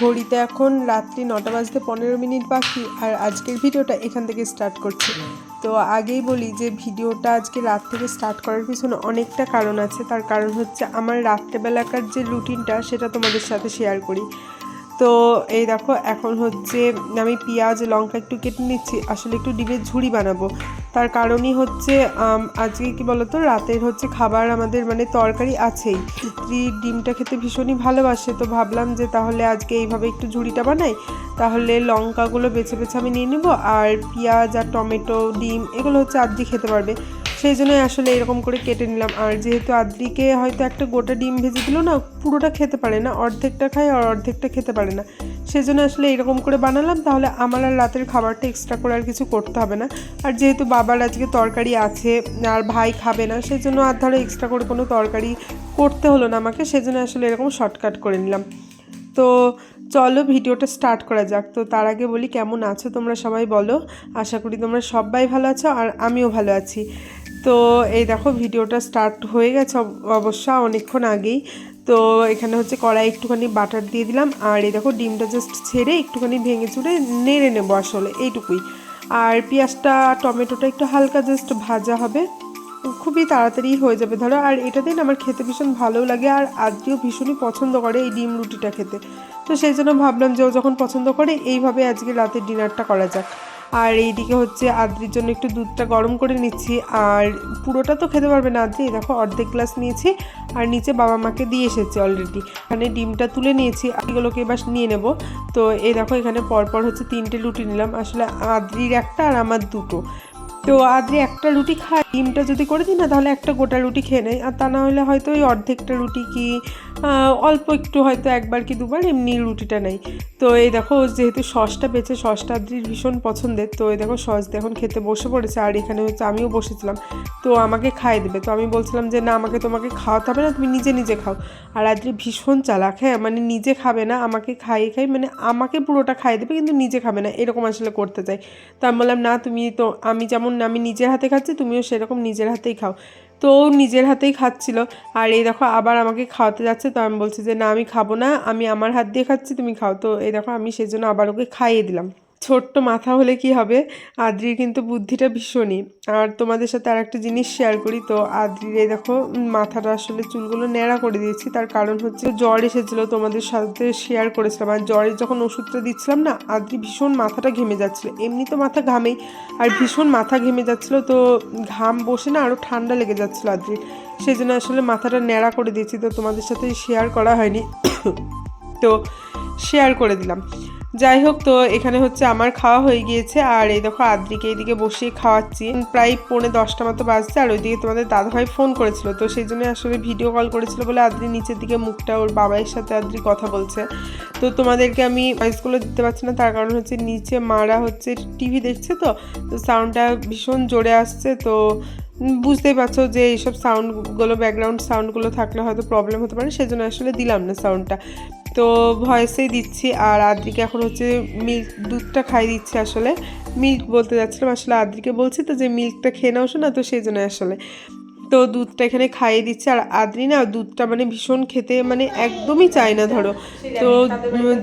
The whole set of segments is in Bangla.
ঘড়িতে এখন রাত্রি নটা বাজতে পনেরো মিনিট বাকি, আর আজকের ভিডিওটা এখান থেকে স্টার্ট করছি। তো আগেই বলি যে ভিডিওটা আজকে রাত থেকে স্টার্ট করার পিছনে অনেকটা কারণ আছে। তার কারণ হচ্ছে আমার রাত্রেবেলাকার যে রুটিনটা সেটা তোমাদের সাথে শেয়ার করি। তো এই দেখো, এখন হচ্ছে আমি পেঁয়াজ, লঙ্কা একটু কেটে নিচ্ছি। আসলে একটু ডিমের ঝুড়ি বানাবো। তার কারণই হচ্ছে আজকে কি বলতো, রাতের হচ্ছে খাবার আমাদের মানে তরকারি আছেই। ডিমটা খেতে ভীষণই ভালোবাসে, তো ভাবলাম যে তাহলে আজকে এইভাবে একটু ঝুড়িটা বানাই। তাহলে লঙ্কাগুলো বেছে বেছে আমি নিয়ে নেব, আর পেঁয়াজ আর টমেটো, ডিম, এগুলো হচ্ছে আদ্রি খেতে পারবে। সেই জন্যই আসলে এরকম করে কেটে নিলাম। আর যেহেতু আদ্রিকে হয়তো একটা গোটা ডিম ভেজে দিল না, পুরোটা খেতে পারে না, অর্ধেকটা খায় আর অর্ধেকটা খেতে পারে না। সেই জন্য আসলে এরকম করে বানালাম, তাহলে আমার আর রাতের খাবারটা এক্সট্রা করে আর কিছু করতে হবে না। আর যেহেতু বাবার আজকে তরকারি আছে, আর ভাই খাবে না সেই জন্য আর ধরো এক্সট্রা করে কোনো তরকারি করতে হলো না আমাকে, সেজন্য আসলে এরকম শর্টকাট করে নিলাম। তো চলো ভিডিওটা স্টার্ট করা যাক। তো তার আগে বলি কেমন আছো তোমরা সবাই বলো। আশা করি তোমরা সবাই ভালো আছো আর আমিও ভালো আছি। তো এই দেখো ভিডিওটা স্টার্ট হয়ে গেছে অবশ্য অনেকক্ষণ আগেই। তো এখানে হচ্ছে কড়াই একটুখানি বাটার দিয়ে দিলাম। আর এই দেখো ডিমটা জাস্ট ছেড়ে একটুখানি ভেঙে চুড়ে নেড়ে নেব আসলে, এইটুকুই। আর পেঁয়াজটা, টমেটোটা একটু হালকা জাস্ট ভাজা হবে। খুবই তাড়াতাড়ি হয়ে যাবে, ধরো। আর এটা দিন আমার খেতে ভীষণ ভালোও লাগে আর আজকেও ভীষণই পছন্দ করে এই ডিম রুটিটা খেতে। তো সেই জন্য ভাবলাম যে ও যখন পছন্দ করে, এইভাবে আজকে রাতের ডিনারটা করা যাক। আর এইদিকে হচ্ছে আদ্রির জন্য একটু দুধটা গরম করে নিচ্ছি। আর পুরোটা তো খেতে পারবে না আদ্রি। দেখো, অর্ধেক গ্লাস নিয়েছি আর নিচে বাবা মাকে দিয়ে এসেছি অলরেডি এখানে ডিমটা তুলে নিয়েছি। এগুলোকে এবার নিয়ে নেব। তো এই দেখো, এখানে পরপর হচ্ছে তিনটে রুটি নিলাম। আসলে আদ্রির একটা আর আমার দুটো। তো আদ্রি একটা রুটি খায়। ডিমটা যদি করে দিই না, তাহলে একটা গোটা রুটি খেয়ে নেয়। আর তা না হলে হয়তো ওই অর্ধেকটা রুটি কি অল্প একটু হয়তো একবার কি দুবার এমনি রুটিটা নেই। তো এই দেখো, যেহেতু সসটা বেঁচে সসটা আদ্রির ভীষণ পছন্দের, তো এই দেখো সস এখন খেতে বসে পড়েছে, আর এখানে হচ্ছে আমিও বসেছিলাম। তো আমাকে খাইয়ে দেবে। তো আমি বলছিলাম যে, না, আমাকে তোমাকে খাওয়াতে হবে না, তুমি নিজে নিজে খাও। আর আদ্রি ভীষণ চালাক হ্যাঁ মানে নিজে খাবে না, আমাকে খাইয়ে খাই মানে আমাকে পুরোটা খাইয়ে দেবে, কিন্তু নিজে খাবে না, এরকম আসলে করতে চাই তো আমি বললাম, না, তুমি তো, আমি যেমন, আমি নিজের হাতে খাচ্ছি, তুমিও সেরকম নিজের হাতেই খাও। তো ও নিজের হাতেই খাচ্ছিল। আর এই দেখো আবার আমাকে খাওয়াতে যাচ্ছে, তো আমি বলছি যে, না, আমি খাব না, আমি আমার হাত দিয়ে খাচ্ছি, তুমি খাও। তো এই দেখো আমি সেই জন্য আবার ওকে খাইয়ে দিলাম। ছোট্ট মাথা হলে কি হবে? আদ্রির কিন্তু বুদ্ধিটা ভীষণই। আর তোমাদের সাথে আর একটা জিনিস শেয়ার করি তো, আদ্রির এই দেখো মাথাটা আসলে চুলগুলো ন্যাড়া করে দিয়েছি। তার কারণ হচ্ছে জ্বর এসেছিল, তোমাদের সাথে শেয়ার করেছিলাম। আর জ্বরের যখন ওষুধটা দিচ্ছিলাম না, আদ্রি ভীষণ মাথাটা ঘেমে যাচ্ছিল। এমনি তো মাথা ঘামেই, আর ভীষণ মাথা ঘেমে যাচ্ছিল তো ঘাম বসে না আরও ঠান্ডা লেগে যাচ্ছিল আদ্রির। সেই জন্য আসলে মাথাটা ন্যাড়া করে দিয়েছি। তো তোমাদের সাথে শেয়ার করা হয়নি। তো শেয়ার করে দিলাম। যাই হোক তো এখানে হচ্ছে আমার খাওয়া হয়ে গিয়েছে। আর এই দেখো, আদ্রিকে এইদিকে বসিয়ে খাওয়াচ্ছি। প্রায় পৌনে দশটা মতো বাজছে, আর ওইদিকে তোমাদের দাদাভাই ফোন করেছিল। তো সেই জন্য আসলে ভিডিও কল করেছিল বলে আদ্রি নিচের দিকে মুখটা, ওর বাবাইয়ের সাথে আদ্রি কথা বলছে। তো তোমাদেরকে আমি ভয়েসগুলো দিতে পারছি না, তার কারণ হচ্ছে নিচে মারা হচ্ছে টিভি দেখছে তো তো সাউন্ডটা ভীষণ জোরে আসছে। তো বুঝতেই পারছ যে এইসব সাউন্ডগুলো ব্যাকগ্রাউন্ড সাউন্ডগুলো থাকলে হয়তো প্রবলেম হতে পারে, সেজন্য আসলে দিলাম না সাউন্ডটা তো ভয়েসেই দিচ্ছি আর আদ্রিকে এখন হচ্ছে মিল্ক, দুধটা খাই দিচ্ছি আসলে। মিল্ক বলতে যাচ্ছিলাম, আসলে আদ্রিকে বলছি তো যে মিল্কটা খেয়ে নাও না তো সেই জন্য আসলে। তো দুধটা এখানে খাইয়ে দিচ্ছে। আর আদ্রি না, দুধটা মানে ভীষণ খেতে মানে একদমই চায় না, ধরো। তো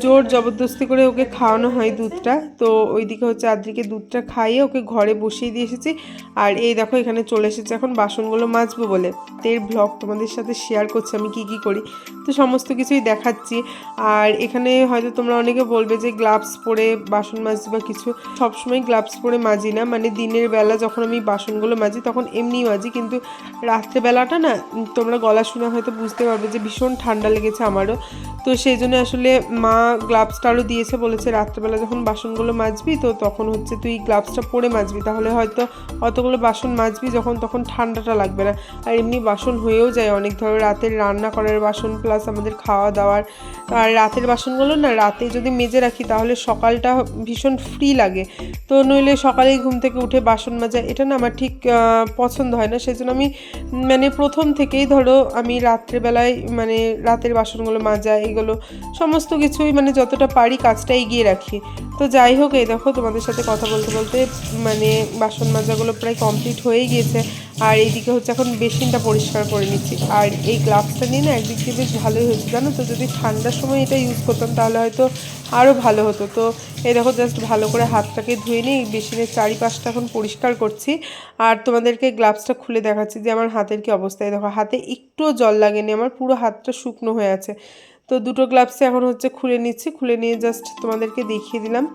জোর জবরদস্তি করে ওকে খাওয়ানো হয় দুধটা। তো ওইদিকে হচ্ছে আদ্রিকে দুধটা খাইয়ে ওকে ঘরে বসিয়ে দিয়ে এসেছি। আর এই দেখো, এখানে চলে এসেছে এখন বাসনগুলো মাজবো বলে। তো এর ব্লগ তোমাদের সাথে শেয়ার করছি আমি কি কি করি। তো সমস্ত কিছুই দেখাচ্ছি। আর এখানে হয়তো তোমরা অনেকে বলবে যে গ্লাভস পরে বাসন মাজছি বা কিছু। সবসময় গ্লাভস পরে মাজি না। মানে দিনের বেলা যখন আমি বাসনগুলো মাজি, তখন এমনিই মাজি। কিন্তু রাত্রেবেলাটা না তোমরা গলা শুনে হয়তো বুঝতে পারবে যে ভীষণ ঠান্ডা লেগেছে আমারও। তো সেই জন্য আসলে মা গ্লাভসটা আরও দিয়েছে, বলেছে রাত্রেবেলা যখন বাসনগুলো মাজবি, তো তখন হচ্ছে তুই গ্লাভসটা পরে মাজবি। তাহলে হয়তো অতগুলো বাসন মাজবি যখন, তখন ঠান্ডাটা লাগবে না। আর এমনি বাসন হয়েও যায় অনেক। ধরো রাতের রান্না করার বাসন প্লাস আমাদের খাওয়া দাওয়ার আর রাতের বাসনগুলো না, রাতে যদি মেজে রাখি, তাহলে সকালটা ভীষণ ফ্রি লাগে। তো নইলে সকালেই ঘুম থেকে উঠে বাসন মাজা, এটা না আমার ঠিক পছন্দ হয় না। সেজন্য আমি মানে প্রথম থেকেই ধরো আমি রাত্রেবেলায় মানে রাতের বাসনগুলো মাজা, এগুলো সমস্ত কিছুই মানে যতটা পারি কাজটা এগিয়ে রাখি। তো যাই হোক, এই দেখো তোমাদের সাথে কথা বলতে বলতে মানে বাসন মাজাগুলো প্রায় কমপ্লিট হয়েই গিয়েছে। আর এইদিকে হচ্ছে এখন বেসিনটা পরিষ্কার করে নিচ্ছি। আর এই গ্লাভসটা নিয়ে না একদিক দিয়ে বেশ ভালোই হয়েছে, জানো তো? যদি ঠান্ডার সময় এটা ইউজ করতাম তাহলে হয়তো আরও ভালো হতো। তো এই দেখো জাস্ট ভালো করে হাতটাকে ধুয়ে নিই বেসিনের চারিপাশটা এখন পরিষ্কার করছি। আর তোমাদেরকে গ্লাভসটা খুলে দেখাচ্ছি যে আমার হাতের কি অবস্থায় দেখো, হাতে একটুও জল লাগেনি, আমার পুরো হাতটা শুকনো হয়ে আছে। তো দুটো গ্লাভসে এখন হচ্ছে খুলে নিচ্ছি, খুলে নিয়ে জাস্ট তোমাদেরকে দেখিয়ে দিলাম।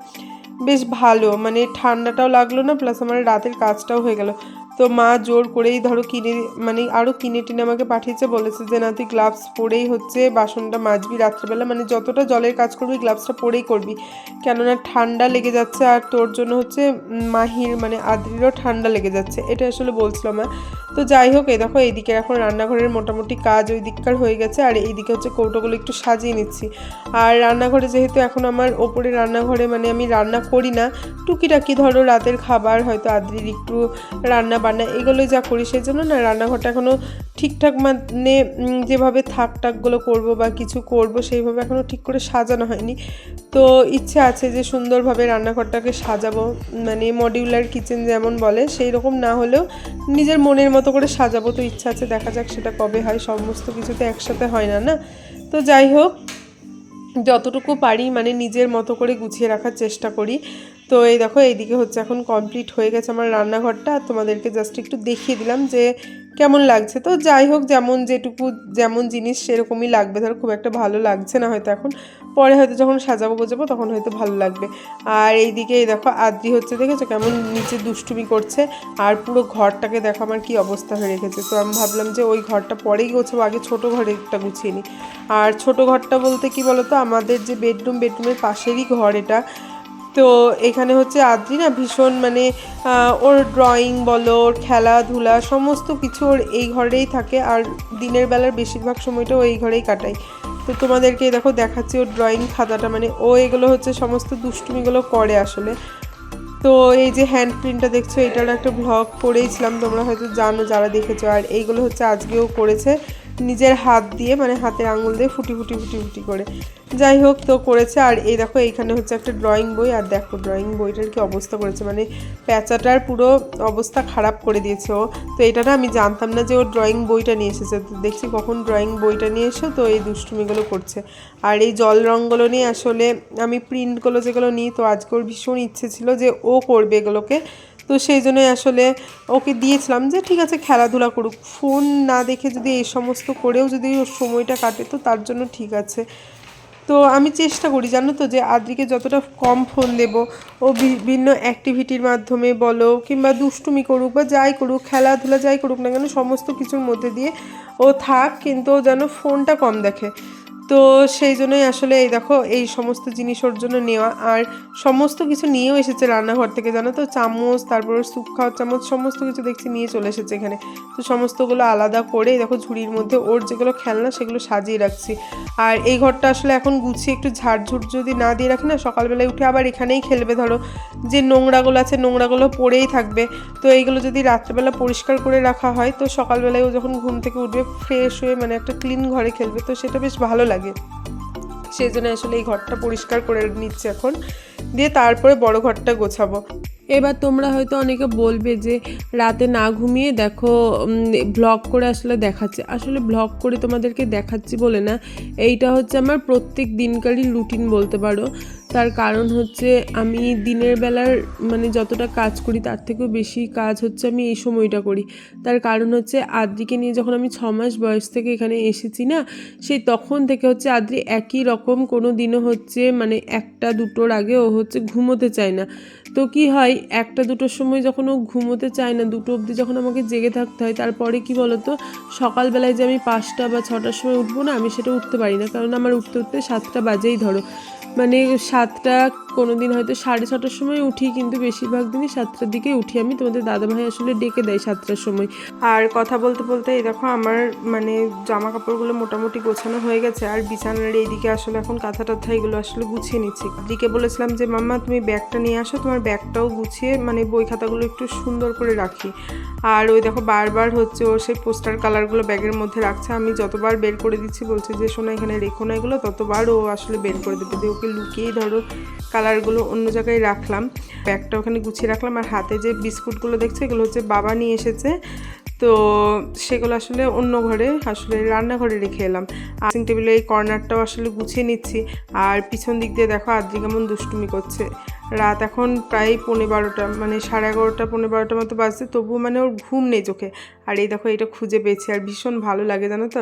বেশ ভালো মানে ঠান্ডাটাও লাগল না প্লাস আমার রাতের কাজটাও হয়ে গেল। তো মা জোর করেই ধরো কিনে মানে আরও কিনে টিনে আমাকে পাঠিয়েছে, বলেছে যে, না, তুই গ্লাভস পরেই হচ্ছে বাসনটা মাজবি রাত্রেবেলা। মানে যতটা জলের কাজ করবি গ্লাভসটা পরেই করবি। কেননা ঠান্ডা লেগে যাচ্ছে আর তোর জন্য হচ্ছে মাহির মানে আদ্রিরও ঠান্ডা লেগে যাচ্ছে। এটা আসলে বলছিলাম মা। তো যাই হোক, এই দেখো, এইদিকে এখন রান্নাঘরের মোটামুটি কাজ ওই দিককার হয়ে গেছে। আর এইদিকে হচ্ছে কৌটোগুলো একটু সাজিয়ে নিচ্ছি। আর রান্নাঘরে যেহেতু এখন আমার ওপরে রান্নাঘরে মানে আমি রান্না করি না, টুকিটাকি ধরো রাতের খাবার, হয়তো আদ্রির একটু রান্না বান্না এগুলোই যা করি সেই জন্য না রান্নাঘরটা এখনও ঠিকঠাক মানে যেভাবে থাক টাকগুলো করব বা কিছু করব সেইভাবে এখনও ঠিক করে সাজানো হয়নি। তো ইচ্ছে আছে যে সুন্দরভাবে রান্নাঘরটাকে সাজাবো মানে মডিউলার কিচেন যেমন বলে সেই রকম না হলেও নিজের মনের মতো করে সাজাবো। তো ইচ্ছা আছে দেখা যাক সেটা কবে হয়, সমস্ত কিছু তো একসাথে হয় না না? তো যাই হোক, যতটুকু পারি মানে নিজের মতো করে গুছিয়ে রাখার চেষ্টা করি। তো এই দেখো, এইদিকে হচ্ছে এখন কমপ্লিট হয়ে গেছে আমার রান্নাঘরটা। আর তোমাদেরকে জাস্ট একটু দেখিয়ে দিলাম যে কেমন লাগছে। তো যাই হোক, যেমন যেটুকু, যেমন জিনিস সেরকমই লাগবে। ধর, খুব একটা ভালো লাগছে না হয়তো এখন। পরে হয়তো যখন সাজাবো গোজাবো তখন হয়তো ভালো লাগবে। আর এইদিকে এই দেখো, আদ্রি হচ্ছে, দেখেছ কেমন নিচে দুষ্টুমি করছে। আর পুরো ঘরটাকে দেখো, আমার কি অবস্থা হয়ে রেখেছে। তো আমি ভাবলাম যে ওই ঘরটা পরেই গোছাবো, আগে ছোটো ঘরেরটা গুছিয়ে নিই। আর ছোট ঘরটা বলতে কি বলতো, আমাদের যে বেডরুম বেডরুমের পাশেরই ঘর এটা। তো এখানে হচ্ছে আদ্রি না ভীষণ মানে ওর ড্রয়িং বলো, ওর খেলাধুলা, সমস্ত কিছু ওর এই ঘরেই থাকে আর দিনের বেলার বেশিরভাগ সময়টা ও এই ঘরেই কাটায়। তো তোমাদেরকে দেখো দেখাচ্ছি ওর ড্রয়িং খাতাটা মানে ও এগুলো হচ্ছে সমস্ত দুষ্টুমিগুলো করে আসলে। তো এই যে হ্যান্ড প্রিন্টটা দেখছ, এটার একটা ব্লগ করেইছিলাম তোমরা হয়তো জানো যারা দেখেছ, আর এইগুলো হচ্ছে আজকেও করেছে। নিজের হাত দিয়ে মানে হাতের আঙুল দিয়ে ফুটি ফুটি ফুটি ফুটি করে। যাই হোক, তো করেছে। আর এই দেখো, এইখানে হচ্ছে একটা ড্রয়িং বই। আর দেখো ড্রয়িং বইটার কি অবস্থা করেছে। মানে প্যাঁচাটার পুরো অবস্থা খারাপ করে দিয়েছে ও। তো এটা না, আমি জানতাম না যে ও ড্রয়িং বইটা নিয়ে এসেছে। তো দেখছি কখন ড্রয়িং বইটা নিয়ে এসে, তো এই দুষ্টুমিগুলো করছে। আর এই জল রঙগুলো নিয়ে আসলে আমি প্রিন্টগুলো যেগুলো নিই, তো আজকে ওর ভীষণ ইচ্ছে ছিল যে ও করবে এগুলোকে। তো সেই জন্যই আসলে ওকে দিয়েছিলাম যে, ঠিক আছে, খেলাধুলা করুক। ফোন না দেখে যদি এই সমস্ত করেও যদি ওর সময়টা কাটে, তো তার জন্য ঠিক আছে। তো আমি চেষ্টা করি, জানো তো, যে আদ্রিকে যতটা কম ফোন দেব, ও বিভিন্ন অ্যাক্টিভিটির মাধ্যমে বলো, কিংবা দুষ্টুমি করুক বা যাই করুক, খেলাধুলা যাই করুক না কেন, সমস্ত কিছুর মধ্যে দিয়ে ও থাক, কিন্তু ও যেন ফোনটা কম দেখে। তো সেই জন্যই আসলে এই দেখো, এই সমস্ত জিনিস ওর জন্য নেওয়া। আর সমস্ত কিছু নিয়েও এসেছে রান্নাঘর থেকে, জানো তো? চামচ, তারপর স্যুপ খাওয়ার চামচ, সমস্ত কিছু দেখছি নিয়ে চলে এসেছে এখানে। তো সমস্তগুলো আলাদা করে দেখো ঝুড়ির মধ্যে ওর যেগুলো খেলনা সেগুলো সাজিয়ে রাখছি। আর এই ঘরটা আসলে এখন গুছিয়ে একটু ঝাড়ঝুট যদি না দিয়ে রাখি না, সকালবেলায় উঠে আবার এখানেই খেলবে, ধরো। যে নোংরাগুলো আছে, নোংরাগুলো পড়েই থাকবে। তো এইগুলো যদি রাত্রেবেলা পরিষ্কার করে রাখা হয়, তো সকালবেলায় ও যখন ঘুম থেকে উঠবে ফ্রেশ হয়ে মানে একটা ক্লিন ঘরে খেলবে, তো সেটা বেশ ভালো লাগে। সেই জন্য আসলে এই ঘরটা পরিষ্কার করে নিচ্ছে এখন। দিয়ে তারপরে বড় ঘরটা গোছাবো। এবার তোমরা হয়তো অনেকে বলবে যে, রাতে না ঘুমিয়ে দেখো ব্লগ করে আসলে দেখাচ্ছে। আসলে ব্লগ করে তোমাদেরকে দেখাচ্ছি বলে না। এইটা হচ্ছে আমার প্রত্যেক দিনকারই রুটিন বলতে পারো। তার কারণ হচ্ছে আমি দিনের বেলার মানে যতটা কাজ করি, তার থেকেও বেশি কাজ হচ্ছে আমি এই সময়টা করি। তার কারণ হচ্ছে আদ্রিকে নিয়ে যখন আমি ছ মাস বয়স থেকে এখানে এসেছি না, সেই তখন থেকে হচ্ছে আদ্রি একই রকম কোনো দিনও হচ্ছে মানে একটা দুটোর আগে ও হচ্ছে ঘুমোতে চায় না। তো কি হয়, একটা দুটোর সময় যখন ও ঘুমোতে চায় না, দুটো অবধি যখন আমাকে জেগে থাকতে হয়, তারপরে কি বলতো, সকালবেলায় যে আমি পাঁচটা বা ছটার সময় উঠবো না, আমি সেটা উঠতে পারি না। কারণ আমার উঠতে উঠতে সাতটা বাজেই ধরো। মানে সাতটা কোনো দিন হয়তো সাড়ে ছটার সময় উঠি, কিন্তু বেশিরভাগ দিনই সাতটার দিকে উঠি। আমি তোমাদের দাদাভাই আসলে ডেকে দেয় সাতটার সময়। আর কথা বলতে বলতে এই দেখো, আমার মানে জামা কাপড়গুলো মোটামুটি গোছানো হয়ে গেছে, আর বিছানার এইদিকে আসলে এখন কাঁথা টাথা এগুলো আসলে গুছিয়ে নিচ্ছি। দিকে বলেছিলাম যে, মাম্মা, তুমি ব্যাগটা নিয়ে আসো, তোমার ব্যাগটাও গুছিয়ে মানে বই খাতাগুলো একটু সুন্দর করে রাখি। আর ওই দেখো বারবার হচ্ছে ও সেই পোস্টার কালারগুলো ব্যাগের মধ্যে রাখছে। আমি যতবার বের করে দিচ্ছি বলছে যে, শোনা, এখানে রেখো না এগুলো। ততবার ও আসলে বের করে দেবে। দিয়ে ওকে লুকিয়েই ধরো, কালারগুলো অন্য জায়গায় রাখলাম। ব্যাগটা ওখানে গুছিয়ে রাখলাম। আর হাতে যে বিস্কুটগুলো দেখছে, এগুলো হচ্ছে বাবা নিয়ে এসেছে। তো সেগুলো আসলে অন্য ঘরে, আসলে রান্নাঘরে রেখে এলাম। ড্রেসিং টেবিলে এই কর্নারটাও আসলে গুছিয়ে নিচ্ছি। আর পিছন দিক দিয়ে দেখো আদ্রি কেমন দুষ্টুমি করছে। রাত এখন প্রায় পৌনে বারোটা মানে সাড়ে এগারোটা, পৌনে বারোটার মতো বাজছে, তবুও মানে ওর ঘুম নেই চোখে। আর এই দেখো, এটা খুঁজে পেয়েছি, আর ভীষণ ভালো লাগে জানো তো?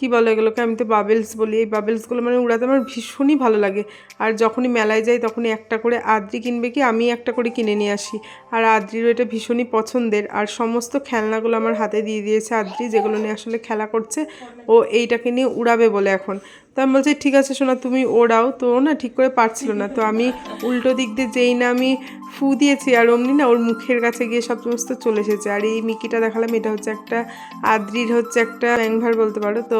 কী বলে এগুলোকে? আমি তো বাবেলস বলি। এই বাবেলসগুলো মানে উড়াতে আমার ভীষণই ভালো লাগে। আর যখনই মেলায় যাই তখনই একটা করে আদ্রি কিনবে কি? আমি একটা করে কিনে নিয়ে আসি। আর আদ্রিরও এটা ভীষণই পছন্দের। আর সমস্ত খেলনাগুলো আমার হাতে দিয়ে দিয়েছে আদ্রি, যেগুলো নিয়ে আসলে খেলা করছে। ও এইটাকে নিয়ে উড়াবে বলে এখন। তো আমি বলছি, ঠিক আছে শোনা তুমি ওড়াও। তো না ঠিক করে পারছিল না। তো আমি উল্টো দিক দিয়ে যেই না আমি ফু দিয়েছি আর অমনি না ওর মুখের কাছে গিয়ে সব সমস্ত চলে এসেছে। আর এই মিকিটা দেখালাম, এটা হচ্ছে একটা আদ্রির হচ্ছে একটা ব্যাংভার বলতে পারো। তো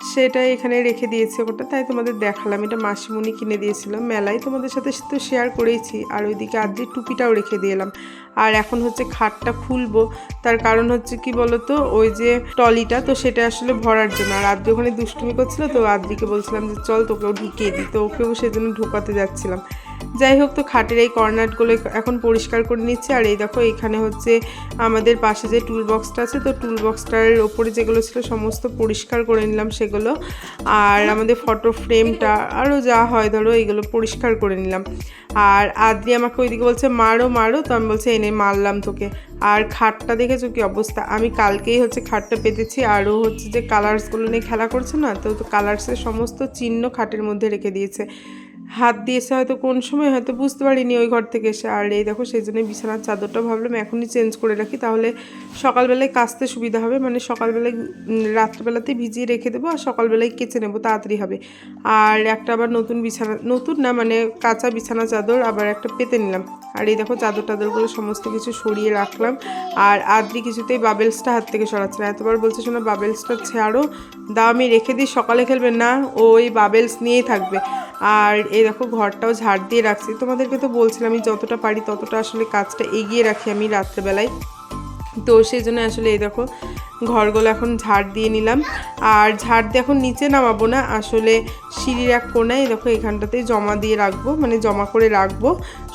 সেটা এখানে রেখে দিয়েছে ওটা, তাই তোমাদের দেখালাম। এটা মাসিমণি কিনে দিয়েছিল মেলায়, তোমাদের সাথে তো শেয়ার করেইছি। আর ওইদিকে আদ্রির টুপিটাও রেখে দিয়ে এলাম আর এখন হচ্ছে খাটটা খুলবো, তার কারণ হচ্ছে কি বলতো, ওই যে টলিটা, তো সেটা আসলে ভরার জন্য। আর আদ্রি ওখানে দুষ্টুমি করছিল, তো আদ্রিকে বলছিলাম যে, চল তোকেও ঢুকিয়ে দিই। তো ওকেও সেজন্য ঢোকাতে যাচ্ছিলাম। যাই হোক, তো খাটের এই কর্নারগুলো এখন পরিষ্কার করে নিচ্ছে। আর এই দেখো, এখানে হচ্ছে আমাদের পাশে যে টুল বক্সটা আছে, তো টুল বক্সটার ওপরে যেগুলো ছিল, সমস্ত পরিষ্কার করে নিলাম। সেগুলো। আর আমাদের ফটো ফ্রেমটা আরও যা হয় ধরো এগুলো পরিষ্কার করে নিলাম। আর আদ্রি আমাকে ওইদিকে বলছে, মারো মারো। তো আমি বলছি এনে মারলাম তোকে। আর খাটটা দেখেছ কি অবস্থা? আমি কালকেই হচ্ছে খাটটা পেতেছি আরও হচ্ছে যে কালার্সগুলো নিয়ে খেলা করছে না, তো কালার্সের সমস্ত চিহ্ন খাটের মধ্যে রেখে দিয়েছে। হাত দিয়েছে হয়তো কোন সময় হয়তো বুঝতে পারিনি ওই ঘর থেকে এসে। আর এই দেখো সেই জন্য বিছানার চাদরটা ভাবলাম এখনই চেঞ্জ করে রাখি তাহলে সকালবেলায় কাচতে সুবিধা হবে। মানে সকালবেলায় উম, রাত্রেবেলাতেই ভিজিয়ে রেখে দেবো আর সকালবেলায় কেচে নেব তাড়াতাড়ি হবে। আর একটা আবার নতুন বিছানা নতুন না মানে কাঁচা বিছানা চাদর আবার একটা পেতে নিলাম। আর এই দেখো চাদর টাদরগুলো সমস্ত কিছু সরিয়ে রাখলাম। আর আদ্রি কিছুতেই বাবেলসটা হাত থেকে সরাচ্ছে না। এতবার বলছে শোনা বাবেলসটা ছাড়ো দাও আমি রেখে দিই সকালে খেলবে না ওই বাবেলস নিয়েই থাকবে। আর এই দেখো, ঘরটাও ঝাড় দিয়ে রাখছি। তোমাদেরকে তো বলছিলাম, আমি যতটা পারি ততটা আসলে কাজটা এগিয়ে রাখি আমি রাত্রেবেলায়। তো সেই জন্য আসলে এই দেখো, ঘরগুলো এখন ঝাড় দিয়ে নিলাম। আর ঝাড় দিয়ে এখন নিচে নামাবো না, আসলে সিঁড়ির এক কোনায়, দেখো এখানটাতেই জমা দিয়ে রাখব মানে জমা করে রাখব।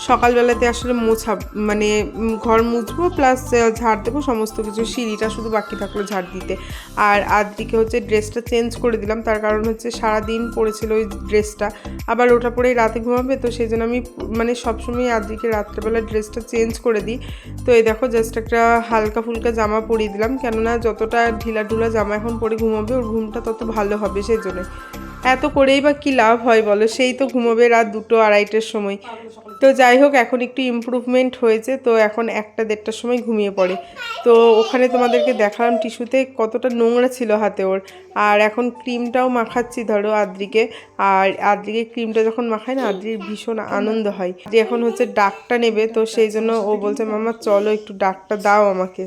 সকালবেলাতে আসলে মোছা মানে ঘর মুছবো প্লাস ঝাড় দেবো, সমস্ত কিছু। সিঁড়িটা শুধু বাকি থাকল ঝাড় দিতে। আর আজকে হচ্ছে ড্রেসটা চেঞ্জ করে দিলাম, তার কারণ হচ্ছে সারা দিন পরেছিল ওই ড্রেসটা আবার ওটা পরেই রাতে ঘুমাবে, তো সেই জন্য আমি মানে সবসময় আদ্রিকে রাত্রেবেলা ড্রেসটা চেঞ্জ করে দিই। তো এই দেখো জাস্ট একটা হালকা ফুলকা জামা পরিয়ে দিলাম, কেননা যতটা ঢিলা ঢুলা জামা এখন পরে ঘুমাবে, ওর ঘুমটা তত ভালো হবে, সেই জন্য। এত করেই বা কী লাভ হয় বলো? সেই তো ঘুমাবে রাত দুটো আড়াইটের সময়। তো যাই হোক, এখন একটু ইমপ্রুভমেন্ট হয়েছে। তো এখন একটা দেড়টার সময় ঘুমিয়ে পড়ে। তো ওখানে তোমাদেরকে দেখালাম টিস্যুতে কতটা নোংরা ছিল হাতে ওর। আর এখন ক্রিমটাও মাখাচ্ছি, ধরো আদ্রিকে। আর আদ্রিকে ক্রিমটা যখন মাখায় না, আদ্রির ভীষণ আনন্দ হয়। যে এখন হচ্ছে ডাকটা নেবে, তো সেই জন্য ও বলছে, মামা, চলো একটু ডাকটা দাও আমাকে।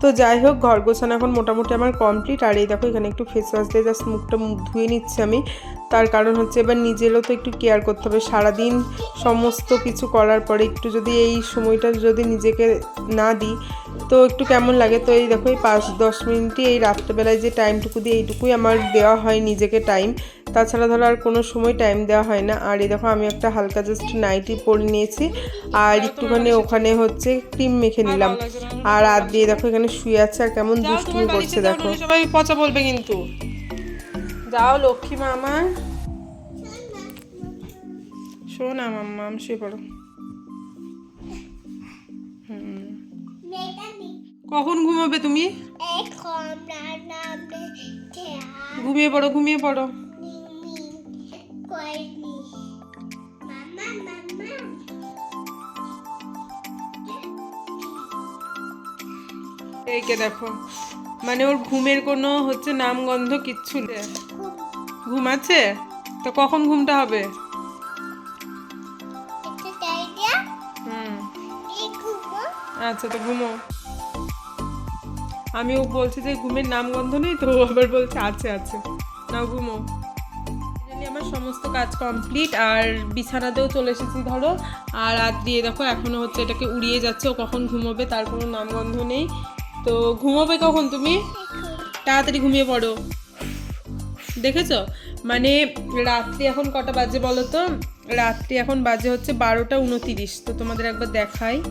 তো যাই হোক, ঘর গোছানো এখন মোটামুটি আমার কমপ্লিট আর এই দেখো, এখানে একটু ফেস ওয়াশ দিয়ে জাস্ট মুখটা মুখ ধুয়ে নিচ্ছি আমি। তার কারণ হচ্ছে এবার নিজেরও তো একটু কেয়ার করতে হবে। সারাদিন সমস্ত কিছু করার পরে একটু যদি এই সময়টা যদি নিজেকে না দিই, তো একটু কেমন লাগে? তো এই দেখো, এই পাঁচ দশ মিনিটই এই রাত্রেবেলায় যে টাইমটুকু দিই এইটুকুই আমার দেওয়া হয় নিজেকে টাইম তাছাড়া ধরো আর কোনো সময় টাইম দেওয়া হয় না। আর এই দেখো আমি একটা হালকা জাস্ট নাইটি পরে নিয়েছি। আর একটুখানি ওখানে হচ্ছে ক্রিম মেখে নিলাম। আর আর দিয়ে দেখো এখানে শুয়ে আছে আর কেমন দুষ্টুমি করছে দেখো। সবাই পচা বলবে কিন্তু। যাও লক্ষ্মী মা আমার শোন মাম্মা শুয়ে পড়ো। কখন ঘুমাবে তুমি? ঘুমিয়ে পড়ো ঘুমিয়ে পড়ো। এইকে দেখো। মানে ওর ঘুমের কোনো হচ্ছে নামগন্ধ কিচ্ছু নেই। ঘুম আছে? তো কখন ঘুমটা হবে? আচ্ছা তো ঘুমো। আমিও বলছি যে ঘুমের নামগন্ধ নেই, তো আবার বলছে আছে আছে। না ঘুমো। সমস্ত কাজ কমপ্লিট আর বিছানাতেও চলে এসেছি ধরো। আর রাত দিয়ে দেখো এখনও হচ্ছে এটাকে উড়িয়ে যাচ্ছে, ও কখন ঘুমোবে তার কোনো নামগন্ধ নেই। তো ঘুমোবে কখন তুমি? তাড়াতাড়ি ঘুমিয়ে পড়ো। দেখেছ? মানে রাত্রি এখন কটা বাজে বলো তো? রাত্রি এখন বাজে হচ্ছে বারোটা উনতিরিশ। তো তোমাদের একবার দেখাই।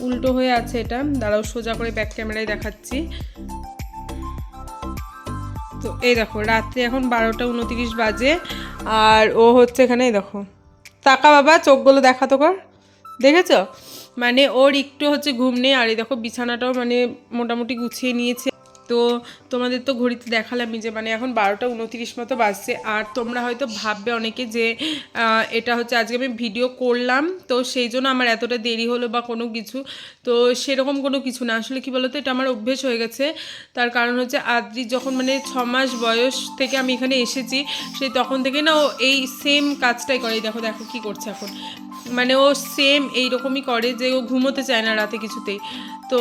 উল্টো হয়ে আছে এটা। দাঁড়াও, সোজা করে ব্যাক ক্যামেরায় দেখাচ্ছি। তো এই দেখো, রাত্রি এখন বারোটা উনতিরিশ বাজে। আর ও হচ্ছে এখানে দেখো। তাকা বাবা, চোখগুলো দেখা তো কর। দেখেছ? মানে ওর একটু হচ্ছে ঘুম নেই, আর এই দেখো বিছানাটাও মানে মোটামুটি গুছিয়ে নিয়েছে। তো তোমাদের তো ঘড়িতে দেখালামই যে মানে এখন বারোটা উনতিরিশ মতো বাজছে। আর তোমরা হয়তো ভাববে অনেকে যে এটা হচ্ছে আজকে আমি ভিডিও করলাম, তো সেই জন্য আমার এতটা দেরি হলো বা কোনো কিছু। তো সেরকম কোনো কিছু না। আসলে কি বলতো, এটা আমার অভ্যেস হয়ে গেছে। তার কারণ হচ্ছে আদ্রি যখন মানে ছ মাস বয়স থেকে আমি এখানে এসেছি সেই তখন থেকে না ও এই সেম কাজটাই করে। দেখো দেখো কি করছে এখন। মানে ও সেম এইরকমই করে যে ও ঘুমোতে চায় না রাতে কিছুতেই। তো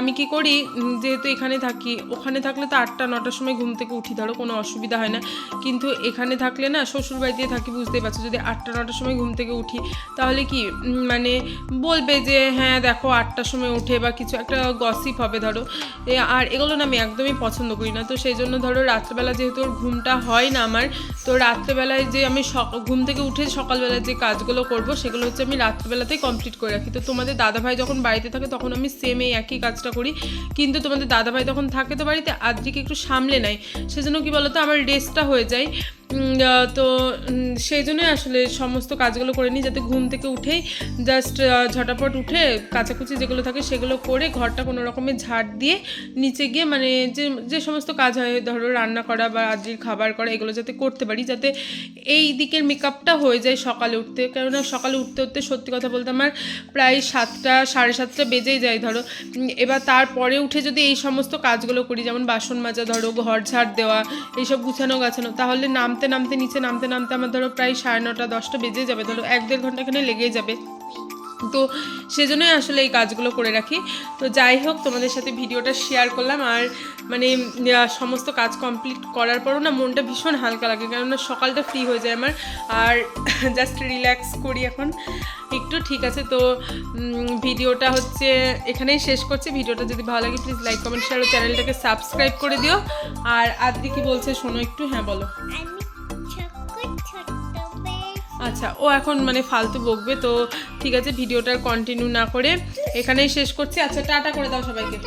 আমি কি করি? যেহেতু এখানে থাকি, ওখানে থাকলে তো আটটা, নটার সময় ঘুম থেকে উঠি, ধরো কোনো অসুবিধা হয় না। কিন্তু এখানে থাকলে না শ্বশুর বাড়িতে থাকি, বুঝতেই পারছ, যদি আটটা, নটার সময় ঘুম থেকে উঠি, তাহলে কি মানে বলবে যে হ্যাঁ দেখো, আটটার সময় উঠে বা কিছু একটা গসিপ হবে, ধরো। আর এগুলো না আমি একদমই পছন্দ করি না। তো সেই জন্য ধরো, রাত্রেবেলা যেহেতু ওর ঘুমটা হয় না আমার, তো রাত্রেবেলায় যে আমি ঘুম থেকে উঠে সকালবেলায় যে কাজগুলো করব, সেগুলো হচ্ছে আমি রাত্রেবেলাতেই কমপ্লিট করে রাখি। তো তোমাদের দাদাভাই যখন বাড়িতে থাকে, তখন আমি সেম একই কাজটা করি। কিন্তু তোমাদের দাদাভাই তখন থাকে তো বাড়িতে, আদ্রিকে একটু সামলে নেয়। সেজন্য কি বলতো, আমার রেস্টটা হয়ে যায়। তো সেই জন্যই আসলে সমস্ত কাজগুলো করে নিই, যাতে ঘুম থেকে উঠেই জাস্ট ঝটাপট উঠে কাচাকুচি যেগুলো থাকে সেগুলো করে ঘরটা কোনো রকমের ঝাড় দিয়ে নিচে গিয়ে মানে যে যে সমস্ত কাজ হয়, ধরো রান্না করা বা আদ্রির খাবার করা, এগুলো যাতে করতে পারি, যাতে এই দিকের মেকআপটা হয়ে যায় সকালে উঠতে। কেননা সকালে উঠতে উঠতে সত্যি কথা বলতে আমার প্রায় সাতটা, সাড়ে সাতটা বেজেই যায়, ধরো উম, এবার তারপরে উঠে যদি এই সমস্ত কাজগুলো করি যেমন বাসন মাজা ধরো ঘর ঝাড় দেওয়া এইসব গুছানো গাছানো তাহলে নামতে নামতে নিচে নামতে নামতে আমার ধরো প্রায় সাড়ে নটা দশটা বেজে যাবে। ধরো এক দেড় ঘণ্টা এখানে লেগেই যাবে। তো সেজন্যই আসলে এই কাজগুলো করে রাখি। তো যাই হোক, তোমাদের সাথে ভিডিওটা শেয়ার করলাম আর মানে সমস্ত কাজ কমপ্লিট করার পরও না মনটা ভীষণ হালকা লাগে, কেননা সকালটা ফ্রি হয়ে যায় আমার। আর জাস্ট রিল্যাক্স করি এখন। একটু ঠিক আছে তো ভিডিওটা হচ্ছে এখানেই শেষ করছি। ভিডিওটা যদি ভালো লাগে প্লিজ লাইক কমেন্ট শেয়ার ও চ্যানেলটাকে সাবস্ক্রাইব করে দিও। আর আদ্রি কি বলছে, শোনো একটু হ্যাঁ বলো। আচ্ছা ও এখন মানে ফালতু বকবে, তো ঠিক আছে, ভিডিওটা কন্টিনিউ না করে এখানেই শেষ করছি। আচ্ছা টাটা করে দাও সবাইকে।